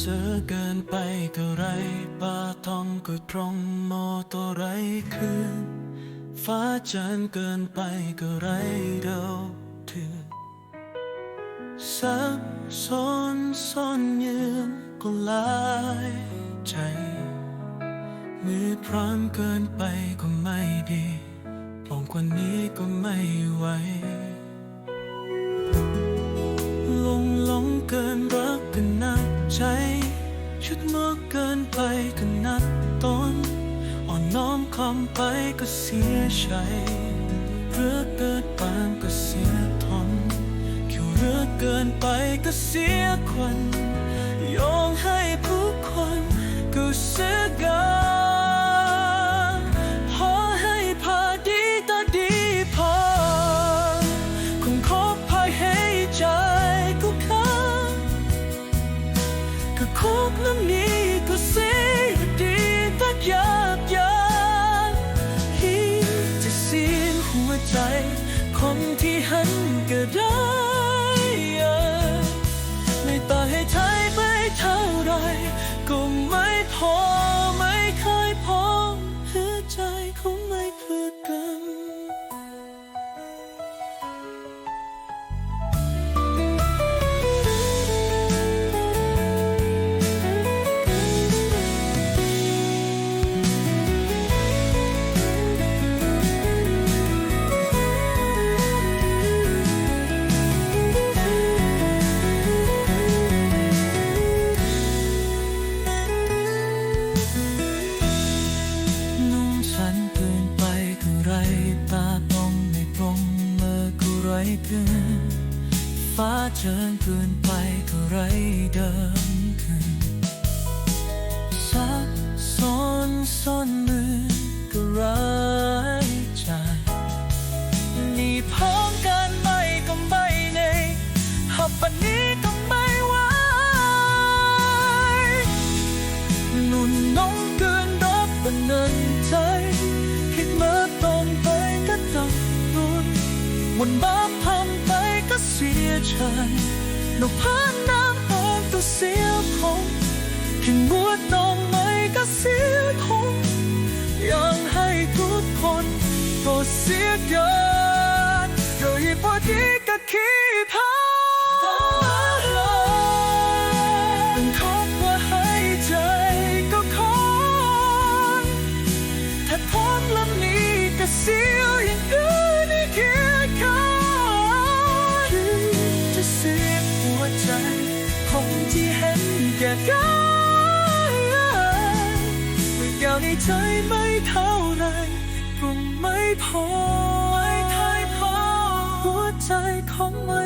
เสือเกินไปก็ไรป่าทองก็ตรงโมตัวไรคืนฟ้าจันเกินไปก็ไรเดาถึงสับสนซ่อนยืนก็หลายใจมือพร้อมเกินไปก็ไม่ดีปลงกว่านี้ก็ไม่ไหว ชุดมากเกินไปก็นัดตอนอ่อนน้อมคำไปก็เสียใจเรือเกิดปานก็เสียทนเขียวเรือเกินไปก็เสียควัน ก็คบน้ำนี้ก็เสียดีตักยากยานที่จะเสียนหัวใจ คนที่หันก็ได้ กินฟ้าเจินเกินไปก็ไรเดิมขึ้นซับซ้อนซ่อนมือก็ไรใจนี่พร้อมกันไหมก็ไม่ในหับปันนี้ก็ไม่ไหวนุ่นน้องเกินรับบันนันใจ คิดเมื่อตอนไปก็ต้องรุนวันบ้า ก็เสียใจนกพานน้ำออกตัวเสียคงถึงมัวตองไม่ก็เสียคงยังให้ทุกคนก็เสียเกินโดยพอดีก็คิดพามันคบว่าให้ใจก็คอนถ้าพร้อมแลำนี้ก็เสียวอย่างอื่น ที่เห็นแก่กายเมื่อยาวในใจไม่เท่าไรก็ไม่พอไม่เคยพอหัวใจของไม่